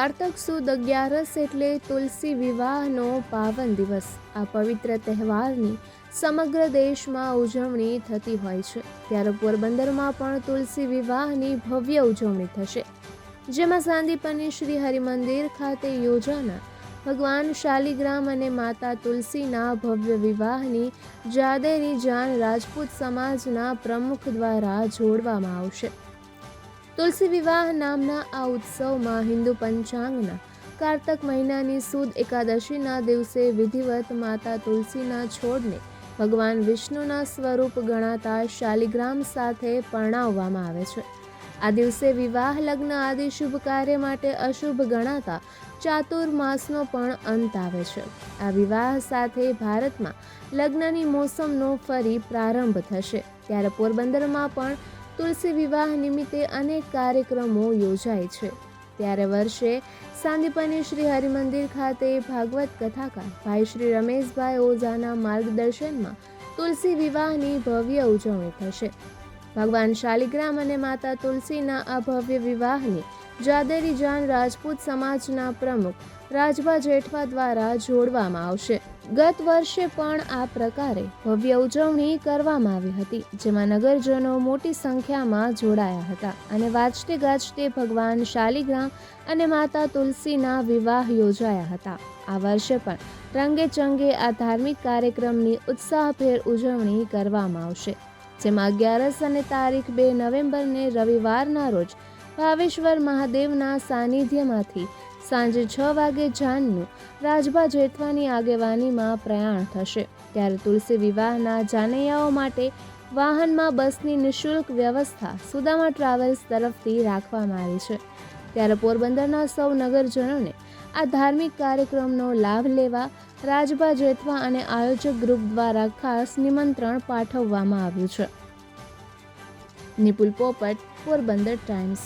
કારતક સુદ અગિયારસ એટલે તુલસી વિવાહનો પાવન દિવસ. આ પવિત્ર તહેવારની સમગ્ર દેશમાં ઉજવણી થતી હોય છે. ત્યારે પોરબંદરમાં પણ તુલસી વિવાહની ભવ્ય ઉજવણી થશે. જેમાં સાંદીપની શ્રી હરિમંદિર ખાતે યોજાનાર. ભગવાન શાલિગ્રામ અને માતા તુલસીના ભવ્ય વિવાહની જાદેની જાન રાજપૂત સમાજના પ્રમુખ દ્વારા જોડવામાં આવશે. તુલસી વિવાહ નામના આ ઉત્સવમાં હિન્દુ પંચાંગના કારતક મહિનાની સુદ એકાદશીના દિવસે વિધિવત માતા તુલસીના છોડને ભગવાન વિષ્ણુના સ્વરૂપ ગણાતા શાલિગ્રામ સાથે પરણાવવામાં આવે છે. આ દિવસે વિવાહ લગ્ન આદિ શુભ કાર્ય માટે અશુભ ગણાતા ચાતુર્માસનો પણ અંત આવે છે. આ વિવાહ સાથે ભારતમાં લગ્નની મોસમનો ફરી પ્રારંભ થશે. ત્યારે પોરબંદરમાં પણ તુલસી વિવાહ નિમિત્તે અનેક કાર્યક્રમો યોજાય છે. ત્યારે વર્ષે સાંદીપની શ્રી હરિમંદિર ખાતે ભાગવત કથાકાર ભાઈ શ્રી રમેશભાઈ ઓઝાના માર્ગદર્શનમાં તુલસી વિવાહની ભવ્ય ઉજવણી થશે. ભગવાન શાલિગ્રામ અને માતા તુલસીના આ ભવ્ય વિવાહની જાદેરી જાન રાજપૂત સમાજના પ્રમુખ રાજભા જેઠવા દ્વારા જોડવામાં આવશે. ગત વર્ષે પણ આ પ્રકારે ભવ્ય ઉજવણી કરવામાં આવી હતી, જેમાં નગરજનો મોટી સંખ્યામાં જોડાયા હતા અને વાજતે ગાજતે ભગવાન શાલિગ્રામ અને માતા તુલસીના વિવાહ યોજાયા હતા. આ વર્ષે પણ રંગે ચંગે આ ધાર્મિક કાર્યક્રમની ઉત્સાહભેર ઉજવણી કરવામાં આવશે, જેમાં અગિયારસ અને તારીખ બે નવેમ્બરને રવિવારના રોજ ભાવેશ્વર મહાદેવના સાનિધ્યમાંથી સાંજે છ વાગે જાનનું રાજભા જેઠવાની આગેવાનીમાં પ્રયાણ થશે. ત્યારે તુલસી વિવાહના જાનૈયાઓ માટે વાહનમાં બસની નિઃશુલ્ક વ્યવસ્થા સુદામા ટ્રાવેલ્સ તરફથી રાખવામાં આવી છે. ત્યારે પોરબંદરના સૌ નગરજનોને આ ધાર્મિક કાર્યક્રમનો લાભ લેવા રાજભા જેઠવા અને આયોજક ગ્રુપ દ્વારા ખાસ નિમંત્રણ પાઠવવામાં આવ્યું છે. નિપુલ પોપટ, પોરબંદર ટાઈમ્સ.